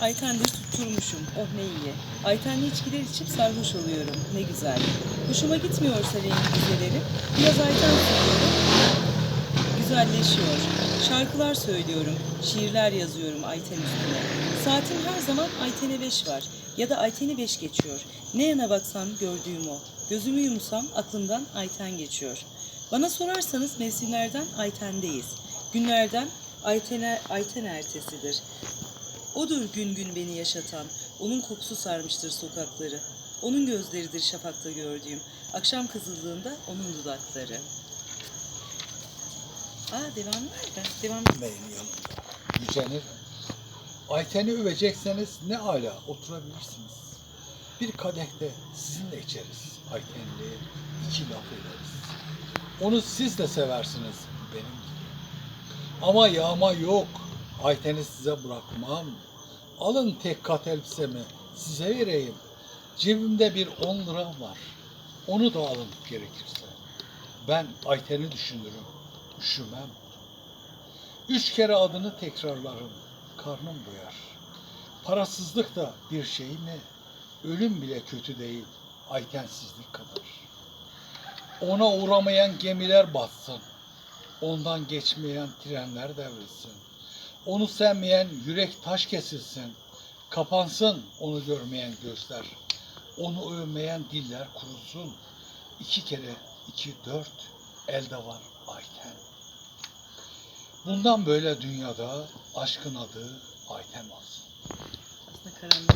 Ayten'de tutturmuşum. Oh ne iyi. Ayten'le içkiler içip sarhoş oluyorum. Ne güzel. Hoşuma gitmiyorsa rengi güzeleri. Biraz Ayten söylüyorum. Güzelleşiyor. Şarkılar söylüyorum. Şiirler yazıyorum Ayten üstüne. Saatim her zaman Ayten'e beş var. Ya da Ayten'i beş geçiyor. Ne yana baksam gördüğüm o. Gözümü yumsam aklımdan Ayten geçiyor. Bana sorarsanız mevsimlerden Ayten'deyiz. Günlerden Ayten'e Ayten ertesidir. Odur gün gün beni yaşatan, onun kokusu sarmıştır sokakları. Onun gözleridir şafakta gördüğüm, akşam kızıldığında onun dudakları. Aa devam nerede? Devam Beyin yanında. Yücenir. Ayten'i övecekseniz ne ala oturabilirsiniz. Bir kadehte sizinle içeriz. Ayten'le iki laf ederiz. Onu siz de seversiniz benim gibi. Ama yağma yok. Ayten'i size bırakmam. Alın tek kat elbisemi size vereyim. Cebimde bir on lira var. Onu da alın gerekirse. Ben Ayten'i düşünürüm. Üşümem. Üç kere adını tekrarlarım. Karnım doyar. Parasızlık da bir şey mi? Ölüm bile kötü değil. Aytensizlik kadar. Ona uğramayan gemiler batsın. Ondan geçmeyen trenler devrilsin. Onu sevmeyen yürek taş kesilsin. Kapansın onu görmeyen gözler. Onu övmeyen diller kurusun. İki kere iki dört elde var Ayten. Bundan böyle dünyada aşkın adı Ayten olsun. aslında karanlık.